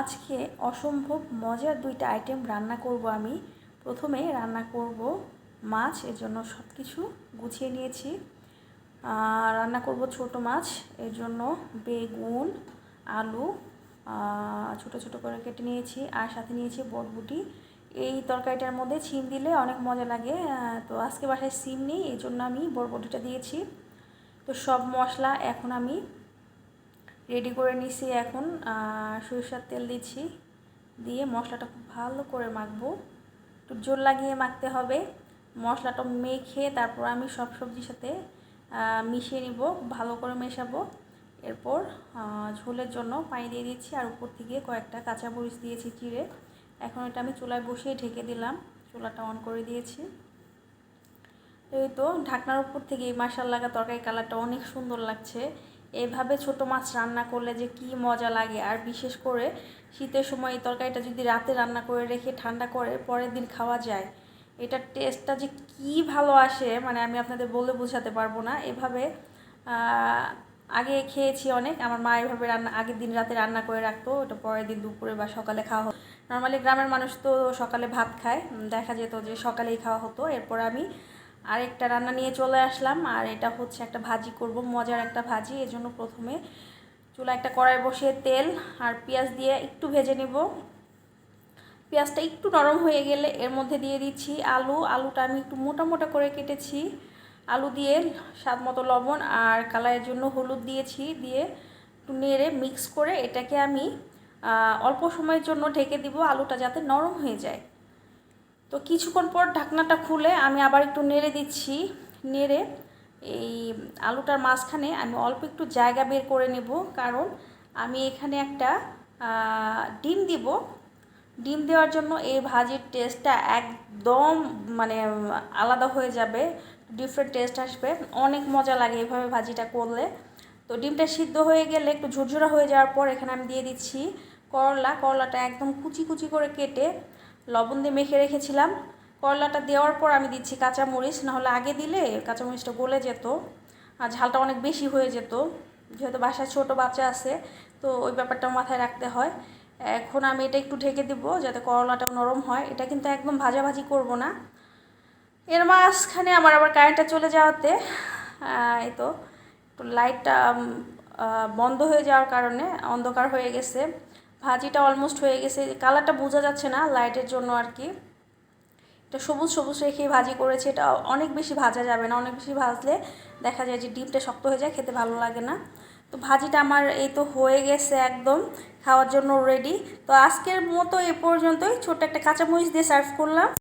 আজকে অসম্ভব মজার দুইটা আইটেম রান্না করব আমি। প্রথমে রান্না করব মাছ, এর জন্য সব কিছু গুছিয়ে নিয়েছি। রান্না করব ছোট মাছ, এর জন্য বেগুন, আলু ছোট ছোট করে কেটে নিয়েছি। আর সাথে নিয়েছি বটবুটি এই তরকারিটার মধ্যে সিম দিলে অনেক মজা লাগে। তো আজকে বাসায় সিম নেই এই জন্য আমি বটবুটিটা দিয়েছি। তো সব মশলা এখন আমি রেডি করে নিছি এখন সরিষার তেল দিচ্ছি, দিয়ে মশলাটা খুব ভালো করে মাখবো। একটু জোর লাগিয়ে মাখতে হবে। মশলাটা মেখে তারপর আমি সব সবজির সাথে মিশিয়ে নিব, ভালো করে মেশাবো। এরপর ঝোলের জন্য পানি দিয়ে দিচ্ছি, আর উপর থেকে কয়েকটা কাঁচামরিচ দিয়েছি চিড়ে। এখন এটা আমি চুলায় বসিয়ে ঢেকে দিলাম, চুলাটা অন করে দিয়েছি। এই তো, ঢাকনার উপর থেকে এই মাসাল লাগা তরকারি কালারটা অনেক সুন্দর লাগছে। এভাবে ছোট মাছ রান্না করলে যে কি মজা লাগে। আর বিশেষ করে শীতের সময় এই তরকারিটা যদি রাতে রান্না করে রেখে ঠান্ডা করে পরের দিন খাওয়া যায় এটার টেস্টটা যে কি ভালো আসে মানে আমি আপনাদের বলে বোঝাতে পারব না। এভাবে আগে খেয়েছি অনেক, আমার মা এভাবে রান্না, আগের দিন রাতে রান্না করে রাখতো, ওটা পরের দিন দুপুরে বা সকালে খাওয়া হতো। নর্মালি গ্রামের মানুষ তো সকালে ভাত খায় দেখা যেত যে সকালেই খাওয়া হতো। এরপর আমি আরেকটা রান্না নিয়ে চলে আসলাম, আর এটা হচ্ছে একটা ভাজি করব, মজার একটা ভাজি। এজন্য প্রথমে চুলা একটা কড়াই বসিয়ে তেল আর পেঁয়াজ দিয়ে একটু ভেজে নিব। পেঁয়াজটা একটু নরম হয়ে গেলে এর মধ্যে দিয়ে দিচ্ছি আলু। আলুটা আমি একটু মোটা মোটা করে কেটেছি। আলু দিয়ে স্বাদ মতো লবণ আর কালারের জন্য হলুদ দিয়েছি, দিয়ে একটু নেড়ে মিক্স করে এটাকে আমি অল্প সময়ের জন্য ঢেকে দিব। আলুটা যাতে নরম হয়ে যায়। তো কিছুক্ষণ পর ঢাকনাটা খুলে আমি আবার একটু নেড়ে দিচ্ছি, নেড়ে এই আলুটার মাঝখানে আমি অল্প একটু জায়গা বের করে নেব। কারণ আমি এখানে একটা ডিম দিব। ডিম দেওয়ার জন্য এই ভাজির টেস্টটা একদম মানে আলাদা হয়ে যাবে ডিফারেন্ট টেস্ট আসবে। অনেক মজা লাগে এভাবে ভাজিটা করলে। তো ডিমটা সিদ্ধ হয়ে গেলে একটু ঝুরঝুরা হয়ে যাওয়ার পর এখানে আমি দিয়ে দিচ্ছি করলা। করলাটা একদম কুচি কুচি করে কেটে লবণ দিয়ে মেখে রেখেছিলাম। করলাটা দেওয়ার পর আমি দিচ্ছি কাঁচামরিচ, নাহলে আগে দিলে কাঁচামরিচটা গলে যেত আর ঝালটা অনেক বেশি হয়ে যেত। যেহেতু বাসায় ছোট বাচ্চা আছে, তো ওই ব্যাপারটা মাথায় রাখতে হয়। এখন আমি এটা একটু ঢেকে দিব যাতে করলাটা নরম হয়। এটা কিন্তু একদম ভাজাভাজি করব না। এর মাঝখানে আমার আবার কারেন্টটা চলে যাওয়াতে এই তো লাইটটা বন্ধ হয়ে যাওয়ার কারণে অন্ধকার হয়ে গেছে। ভাজিটা অলমোস্ট হয়ে গেছে। কালারটা বোঝা যাচ্ছে না লাইটের জন্য আর কি। এটা সবুজ সবুজ রেখে ভাজি করেছি। এটা অনেক বেশি ভাজা যাবে না। অনেক বেশি ভাজলে দেখা যায় যে ডিমটা শক্ত হয়ে যায়, খেতে ভালো লাগে না। তো ভাজিটা আমার এই তো হয়ে গেছে একদম, খাওয়ার জন্য রেডি তো আজকের মতো এ পর্যন্তই। ছোট্ট একটা কাঁচামরিচ দিয়ে সার্ভ করলাম।